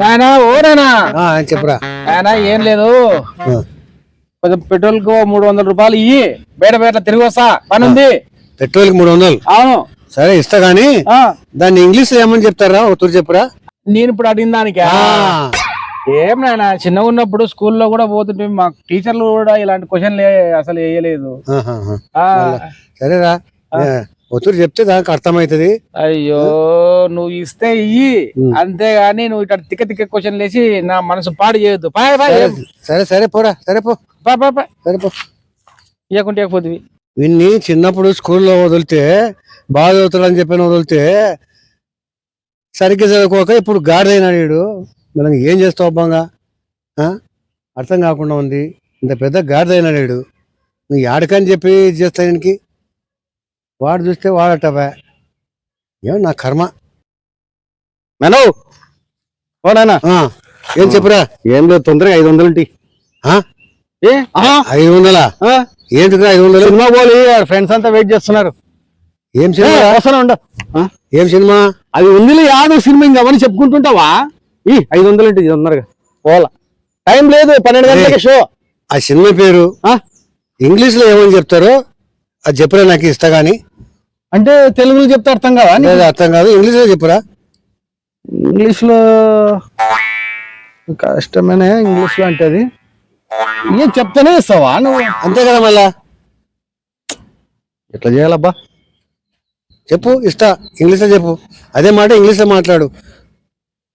నాయనా ఓ నాయనా చెప్పురా. నాయనా ఏం లేదు. కొంచెం పెట్రోల్కు మూడు వందల రూపాయలు ఇయ్యి. బయట బయట తిరిగి వస్తా. పని ఉంది. పెట్రోల్కి మూడు వందలు? అవును. సరే ఇస్తా గానీ దాన్ని ఇంగ్లీష్ ఏమని చెప్తారా? ఒకరు చెప్పురా. నేను ఇప్పుడు అడిగిన దానికి? ఏం నాయనా చిన్నగా ఉన్నప్పుడు స్కూల్లో కూడా పోతుంటే మాకు టీచర్లు కూడా ఇలాంటి క్వశ్చన్లు అసలు వేయలేదు. సరేరా. ఒత్తురు చెప్తే దానికి అర్థమవుతుంది. అయ్యో నువ్వు ఇస్తే ఇయ్యి. అంతేగాని నువ్వు ఇట్లా తిక్క తిక్క క్వశ్చన్ లేచి నా మనసు పాడు చేయొద్దు. సరే, సరే పోరా సరే పో. సరే పో. ఇవ్వకుంటే ఇవ్వకపోతుంది వీన్ని చిన్నప్పుడు స్కూల్లో వదిలితే బాగా చదువుతాడని చెప్పిన వదిలితే సరిగ్గా చదువుకోక ఇప్పుడు గాడిదైనాడు వీడు మనం ఏం చేస్తావు అబ్బంగా? ఆ? అర్థం కాకుండా ఉంది. ఇంత పెద్ద గాడిదైనాడు వీడు నువ్వు ఆడకని చెప్పి ఇది చేస్తా ఈయనకి వాడు చూస్తే వాడటవా ఏం నా కర్మ. మేనో ఓ నాయనా ఆ, ఏం చెప్పురా? ఏం లేదు తొందరగా ఐదు వందలు ఉంటాయి ఆ? ఏ? ఆ? ఐదు వందలా? ఆ? ఐదు వందలు? సినిమా పోలి ఫ్రెండ్స్ అంతా వెయిట్ చేస్తున్నారు. ఏం ఏ, సినిమా వస్తాను ఉండు. ఆ? ఏం సినిమా? అది ఉందిలే యాదవ్ సినిమా ఇంకా అవన్నీ చెప్పుకుంటుంటావా? ఈ ఐదు వందలు ఉంటుంది తొందరగా. పోలా టైం లేదు పన్నెండు గంటలకి షో ఆ సినిమా పేరు ఆ? ఇంగ్లీష్లో ఏమని చెప్తారో? అది చెప్పురా నాకు ఇస్తా గానీ? అంటే తెలుగులో చెప్తే అర్థం నీకు? లేదు అర్థం కాదు. ఇంగ్లీష్లో చెప్పురా? ఇంగ్లీష్లో కష్టమేనే ఇంగ్లీష్లో అంటే అది ఏం చెప్తానే ఇస్తావా నువ్వు? అంతే కదా మళ్ళా? ఎట్లా చేయాలబ్బా? చెప్పు ఇస్తా. ఇంగ్లీష్లో చెప్పు. అదే మాట ఇంగ్లీష్లో మాట్లాడు.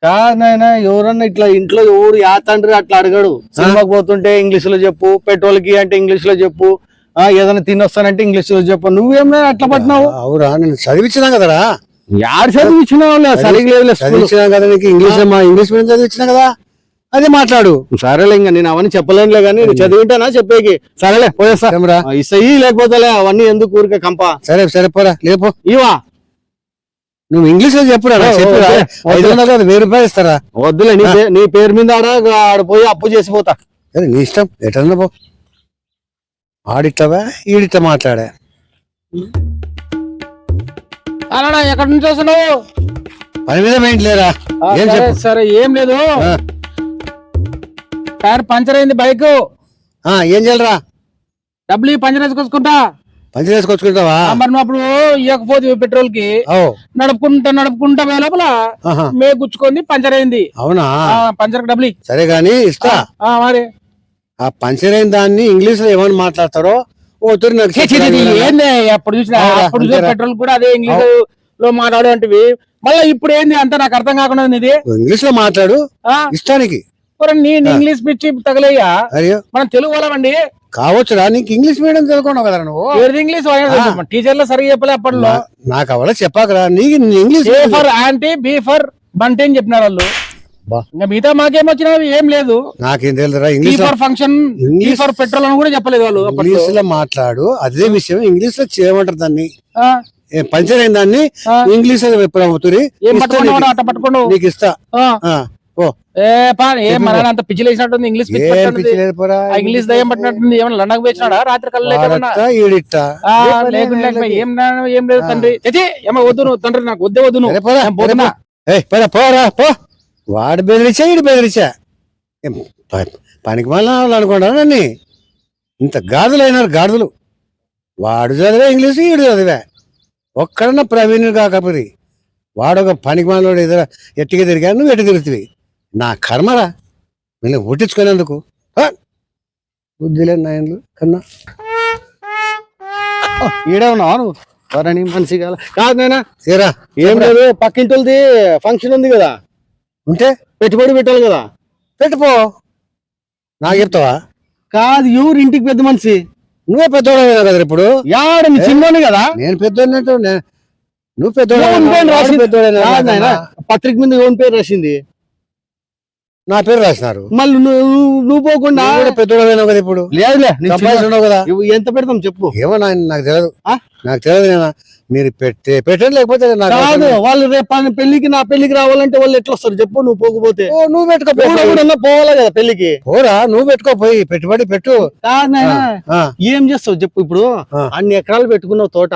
కాదు నాయన ఎవరన్నా ఇట్లా ఇంట్లో ఎవరు యా తండ్రి అట్లా అడగడు. సినిమాకి పోతుంటే ఇంగ్లీష్లో చెప్పు పెట్రోల్కి అంటే ఇంగ్లీష్లో చెప్పు. ఏదైనా తినొస్తానంటే ఇంగ్లీష్ చెప్పు. నువ్వేమే అట్లా పట్టినావు? అవురా నేను చదివించినా కదరా. యాడ్ చదివించినావు చదివించినా కదా నీకు ఇంగ్లీష్ ఇంగ్లీష్ మీడియం చదివించినా కదా? అదే మాట్లాడు. సరేలే ఇంకా నేను అవన్నీ చెప్పలేనులే కానీ నువ్వు చదివింటానా చెప్పేకి? సరేలే పోయేస్తా. ఏమరా? ఆ, ఇస్తాయి లేకపోతేలే అవన్నీ ఎందుకు ఊరికే కంప? సరే సరే పోరా లేపో. ఇవా. నువ్వు ఇంగ్లీష్లో చెప్పురా. ఐదు వందలు వెయ్యి రూపాయలు ఇస్తారా? వద్దులే నీ పేరు మీద ఆడ ఆడ పోయి అప్పు చేసిపోతా సరే నీ ఇష్టం. ఎటన్నా పో. ఆడిట్టావా ఈడిట్ట మాట్లాడా? అలా ఎక్కడి నుంచి వస్తున్నావు? పని మీద మైండ్ లేరా? ఏం సరే, చెప్పు? సరే ఏం లేదు. ఆ, టైర్ పంచర్ అయింది బైక్. ఆ, ఏం చేయాలరా? డబ్బులు పంచర్ వేసుకొచ్చుకుంటా. పంచి వేసుకొచ్చుకుంటావా? ఆ, మరి నువ్వు అప్పుడు ఇవ్వకపోతే పెట్రోల్కి ఓ. నడుపుకుంటా నడుపుకుంటా పోయే లోపల ఆహా. మే గుచ్చుకుంది పంచర్ అయింది. అవునా? ఆ, పంచర్ డబ్బులు ఇయ్యి. సరే గాని ఇస్తా. ఆ, మరి. ఆ పంచర్ అయిన దాన్ని ఇంగ్లీష్లో ఏమని మాట్లాడతారో ఓ తూరి నాకు ఏంది? అప్పుడు చూసిన అప్పుడు చూసిన. పెట్రోల్ కూడా అదే ఇంగ్లీష్లో మాట్లాడేంటివి మళ్ళీ ఇప్పుడు ఏంది? అంత నాకు అర్థం కాకుండా ఇది. ఇంగ్లీష్లో మాట్లాడు. ఆ, ఇష్టానికి. నేను ఇంగ్లీష్ పిచ్చి తగలయ్యా? మనం తెలుగు వాళ్ళమండి. కావచ్చురా నీకు ఇంగ్లీష్ మీడియం చదువుకున్నావు కదా నువ్వు? ఇంగ్లీష్? టీచర్లు సరిగా చెప్పలే అప్పట్లో. నాకు అవల చెప్పాకరా. నీకు English A for aunty B for Bunty అని చెప్పినారు వాళ్ళు. ఇంకా మిగతా మాకేం వచ్చినవి ఏం లేదు. నాకేం తెలుదురా English for function English for petrol అని కూడా చెప్పలేదు వాళ్ళు ఇంగ్లీష్లో మాట్లాడు అదే విషయం ఇంగ్లీష్లో చేయమంటారు దాన్ని. పంచర్ అయిన దాన్ని. ఇంగ్లీష్లో నీకు. ఇస్తా. ఓ ఏ పా ఏం మన అంత పిచ్చి లేచినట్టుంది ఇంగ్లీష్ ఇంగ్లీష్ దయ్యం పట్టినట్టుంది ఏమన్నా లండకు వేసినాడా రాత్రి. ఆ, ఏ ఏం లేదు తండ్రి. ఏమో వద్దు నువ్వు తండ్రి నాకు వద్దే వద్దు నువ్వు. పోతున్నా. పోరా, పో. వాడు బెదిరించా ఈడు బెదిరించా. పనికి మళ్ళీ అనుకోండా నన్ను? ఇంత గాదులు. అయినారు గాడుదలు వాడు చదివే ఇంగ్లీష్ ఈడు చదివే. ఒక్కడన్నా ప్రవీణ్ కాకపోతే వాడు ఒక పనికి మాలోడు ఎదుర ఎట్టిగా తిరిగా నువ్వు ఎట్టి తిరుగుతుంది నా కర్మరా. వీళ్ళని పుట్టించుకునేందుకు. హ! బుద్ధి లేని నాయనలు కన్నా. ఈడే ఉన్నావా నువ్వు వరణి మనిషి కాదు నాయనా. ఏరా. ఏం లేదు పక్కింటోళ్ళది ఫంక్షన్ ఉంది కదా. ఉంటే పెట్టుబడి పెట్టాలి కదా. పెట్టుపో. నాకు చెప్తావా? కాదు ఎవరు ఇంటికి పెద్ద మనిషి? నువ్వే పెద్దోడు కదా ఇప్పుడు. యాడ నీ చిన్నోని కదా? నేను పెద్దోడినట్టు నువ్వు పెద్దోడు పత్రిక మీద ఓన్ పేరు రాసింది? నా పేరు రాసినారు. మళ్ళీ నువ్వు నువ్వు పోకుండా నువ్వు కూడా పెద్దోడు కదా ఇప్పుడు? లేదులే ఉన్నావు కదా? ఎంత పెడతాం చెప్పు. ఏమో నాయన నాకు తెలియదు? నాకు తెలియదు నేను మీరు పెట్టే పెట్టండి లేకపోతే నాకు కాదు లేదు. వాళ్ళు రేపు పెళ్ళికి నా పెళ్ళికి రావాలంటే వాళ్ళు ఎట్లా వస్తారు చెప్పు నువ్వు పోకపోతే. నువ్వు పెట్టుకో కూడా కూడా పోవాలా కదా పెళ్ళికి పోరా నువ్వు పెట్టుకో పోయి పెట్టుబడి పెట్టు. ఏం చేస్తావు చెప్పు ఇప్పుడు. అన్ని ఎకరాలు పెట్టుకున్నావు తోట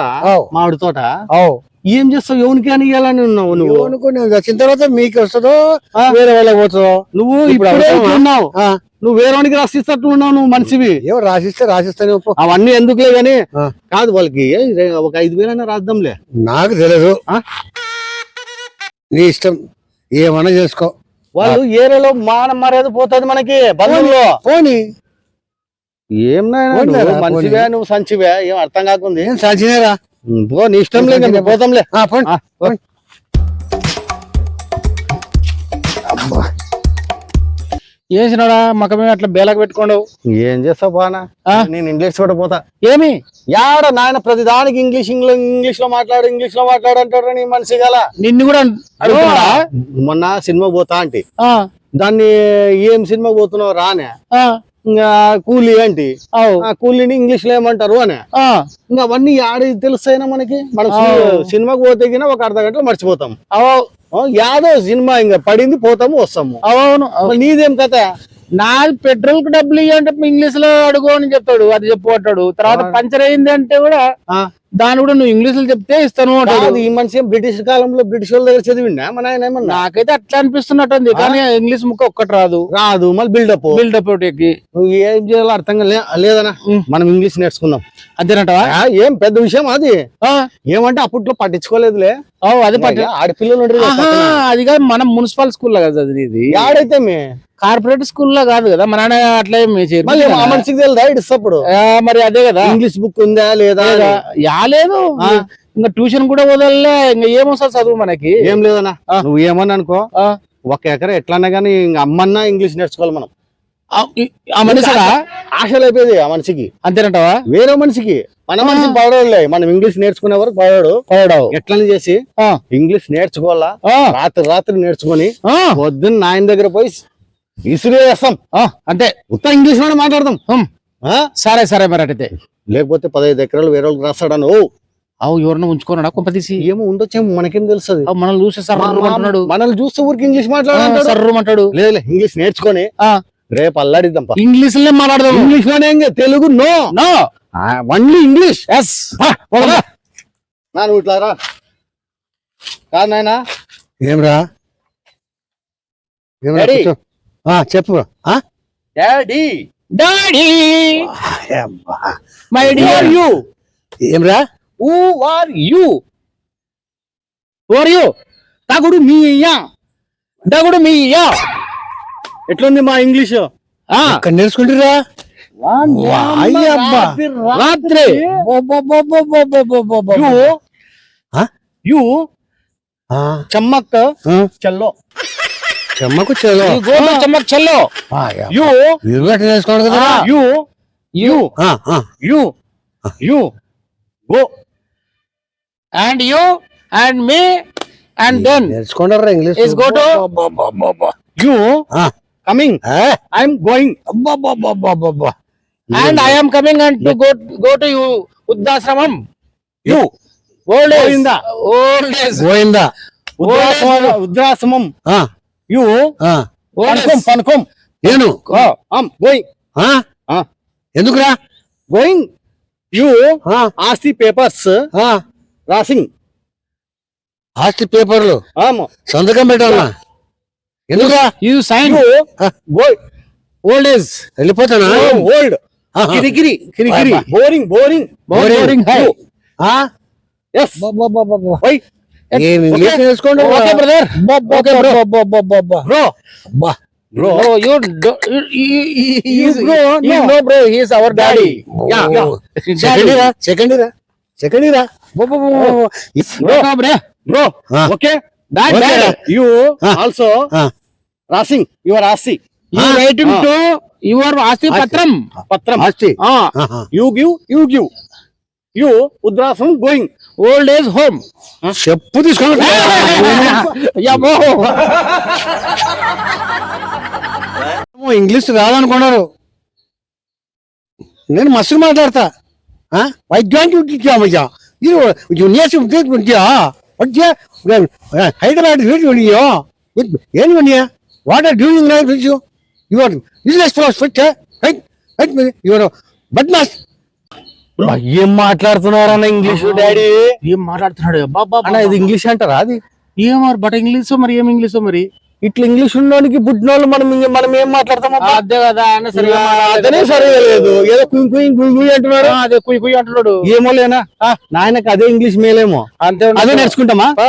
మామిడి తోట. ఏం చేస్తావు? ఎవరికి అని ఇవ్వాలని ఉన్నావు నువ్వు? అనుకో నేను వచ్చిన తర్వాత మీకు వస్తుందో. వేరే వాళ్ళకి పోతుందో? నువ్వు ఇప్పుడు? ఉన్నావు. ఆ, నువ్వు వేరేవానికి రాసిస్తట్టు ఉన్నావు నువ్వు మనిషివి. ఏమో రాసిస్తే రాసిస్తానే. అవన్నీ ఎందుకులే గాని. కాదు వాళ్ళకి. ఒక ఐదు వేలైనా రాద్దాంలే. నాకు తెలియదు? నీ ఇష్టం. ఏమన్నా చేసుకో. వాళ్ళు ఏరియాలో మాన మర్యాద పోతుంది మనకి బంధువుల్లో. పోనీ. ఏం పోనీరా, నువ్వు మనిషివే నువ్వు సంచివే ఏం అర్థం కాకుంది? ఏం సాచినేరా? పో నీ ఇష్టం లేదు పోతాంలే. చేసినాడా మకమే అట్లా బేలకు పెట్టుకోండు ఏం చేస్తావు బానా? నేను ఇంగ్లీష్ కూడా పోతా. ఏమి? యాడ నాయన ప్రతి దానికి ఇంగ్లీష్ ఇంగ్లీష్ ఇంగ్లీష్లో మాట్లాడు ఇంగ్లీష్లో మాట్లాడు అంటాడు నీ మనిషి గల. నిన్ను కూడా మొన్న సినిమా పోతా అంటే. దాన్ని ఏం సినిమా పోతున్నావు రానే? కూలీ ఏంటి? అవు, ఆ కూలీని ఇంగ్లీష్లో ఏమంటారు అని. ఇంకా అవన్నీ ఆడి తెలుస్తాయినా మనకి? మనం సినిమాకి పోతే ఒక అర్ధ గంటలో మర్చిపోతాం. యాదో సినిమా ఇంకా పడింది పోతాము వస్తాము. అవును. నీదేం కథ? నాది పెట్రోల్కు డబ్బులు ఇవ్వంటే ఇంగ్లీష్లో అడుగు అని చెప్తాడు అది చెప్పు అంటాడు. తర్వాత పంచర్ అయింది అంటే కూడా దాని కూడా నువ్వు ఇంగ్లీష్లో చెప్తే ఇస్తాను అంటాడు ఈ మనిషి బ్రిటిష్ కాలంలో బ్రిటిష్ వాళ్ళ దగ్గర చదివిండా? మన ఆయన ఏమన్నా? నాకైతే అట్లా అనిపిస్తున్నట్టుంది కానీ ఇంగ్లీష్ ముక్క ఒక్కటి రాదు. రాదు మళ్ళీ బిల్డప్ బిల్డప్ ఒకటి నువ్వు ఏం చేయాలో అర్థం లేదనా. మనం ఇంగ్లీష్ నేర్చుకుందాం. అంతేనంటవా? ఏం పెద్ద విషయం అది. ఏమంటే అప్పట్లో పట్టించుకోలేదులే. అది పట్ట ఆడపిల్లలు. అది కాదు మనం మున్సిపల్ స్కూల్లో కదా అది ఇది యాడైతే మే? కార్పొరేట్ స్కూల్లో కాదు కదా మన నాన్న అట్లా మనిషికి తెలుదా ఇడిస్తప్పుడు మరి అదే కదా. ఇంగ్లీష్ బుక్ ఉందా లేదా లేదా, ఆ. ఇంకా ట్యూషన్ కూడా వదలలే. ఇంకా ఏమొస్తా చదువు మనకి? ఏం లేదన్నా. నువ్వు ఏమని అనుకో. ఒక ఎకరా ఎట్లన్నా కానీ ఇంక అమ్మన్నా ఇంగ్లీష్ నేర్చుకోవాలి మనం. ఆ, మనిషిగా ఆశలు అయిపోయింది ఆ మనిషికి. అంతేనంటావా? వేరే మనిషికి. మన మనిషి పడవలే మనం ఇంగ్లీష్ నేర్చుకునే వరకు పడాడు పడావు ఎట్లని చేసి ఆ, ఇంగ్లీష్ నేర్చుకోవాలా? రాత్రి రాత్రి నేర్చుకొని పొద్దున్న ఆయన దగ్గర పోయి ఇసురు వేస్తాం ఆ, అంతే. ఉత్త ఇంగ్లీష్లోనే మాట్లాడదాం? సరే సరే మరి అటైతే లేకపోతే పదహైదు ఎకరాలు వేరే వాళ్ళకి రాస్తాడను? ఓ అవు ఎవరిని ఉంచుకోనాడా కొంప తీసి ఏమో ఉండొచ్చేమో మనకేం తెలుస్తుంది? మనల్ని చూస్తే సర్రు అంటున్నాడు. మనల్ని చూస్తే ఊరికి ఇంగ్లీష్ మాట్లాడాడు సర్రు అంటాడు. లేదు ఇంగ్లీష్ నేర్చుకొని. ఆ, రేపు అల్లాడిద్దాం. ఇంగ్లీష్లో మాట్లాడదాం ఇంగ్లీష్లోనే ఇంకా Telugu no. No. Only English. Yes నా నువ్వు ఇట్లా రా. కాదు నాయనా. ఏమ్రా? ఏమ్రా చెప్పు. ఆ? Daddy daddy. My dear you. ఏమ్రా? Who are you? Are you? తగుడు మీయా దగుడు మీయా ఎట్లుంది మా ఇంగ్లీష్? ఆ. ఇక్కడ నేర్చుకుంటురా రాత్రి యు? యు ఆ, చమ్మక్ చల్లో. ఈ గోడ చమ్మక్ చల్లో. ఆ, యా. యు నేర్చుకోండి కదా? You you. You you go and you and me and then నేర్చుకోండి English? Is go to- you coming I'm going. And I am coming and to go go to you వృద్ధాశ్రమం you old age Govinda. Old ఆ, you. పనుకోం పనుకోం. నేను going. ఎందుకురా? Going. You ఆస్తి papers. రాసింగ్. ఆస్తి పేపర్లు? సంతకం పెట్టాలనా? ఎందుకురా? You sign. Old age. వెళ్ళిపోతానా? Old. కిరికిరి కిరికిరి. Boring boring. బోరింగ్. ఆ? ఎస్. ఏం ఇంగ్లీష్ నేర్చుకోండి okay brother okay bro. Bro. Bro. Second ఇరా సెకండ్ ఇరా సెకండ్ ఇరా. బ్రో. ఓకే. యు. ఆల్సో. రాసింగ్ యువర్ ఆస్తి Ah. Ah. Patram. పత్రం ఆస్తి Ah. You give you give you ఉద్రాసం going. old age home. చెప్పు తీసుకోండి. ఇంగ్లీష్ రాదనుకున్నారు. నేను మస్తు మాట్లాడతా. వైద్యానికి హైదరాబాద్ ఏం Vania what are doing your business your but ఏం మాట్లాడుతున్నారన్న ఇంగ్లీష్ డాడీ? ఏం మాట్లాడుతున్నాడు? అన్న ఇది ఇంగ్లీష్ అంటారా అది? ఏం మరి బట్ ఇంగ్లీష్ మరి ఏం ఇంగ్లీష్ మరి? ఇట్లా ఇంగ్లీష్ ఉన్నోనికి పుట్టినోళ్ళు మనం మనం ఏం మాట్లాడతాం ఆ, అదే కదా అన్న సరిగా అతనే సరిగా లేదు ఏదో కుయ్ కుయ్ కుయ్ కుయ్ అంటున్నారు ఆ, అదే కుయ్ కుయ్ అంటున్నాడు. ఏమో లేనా? నాయనకు అదే ఇంగ్లీష్ మేలేమో. అంతే అదే. నేర్చుకుంటామా? ఆ,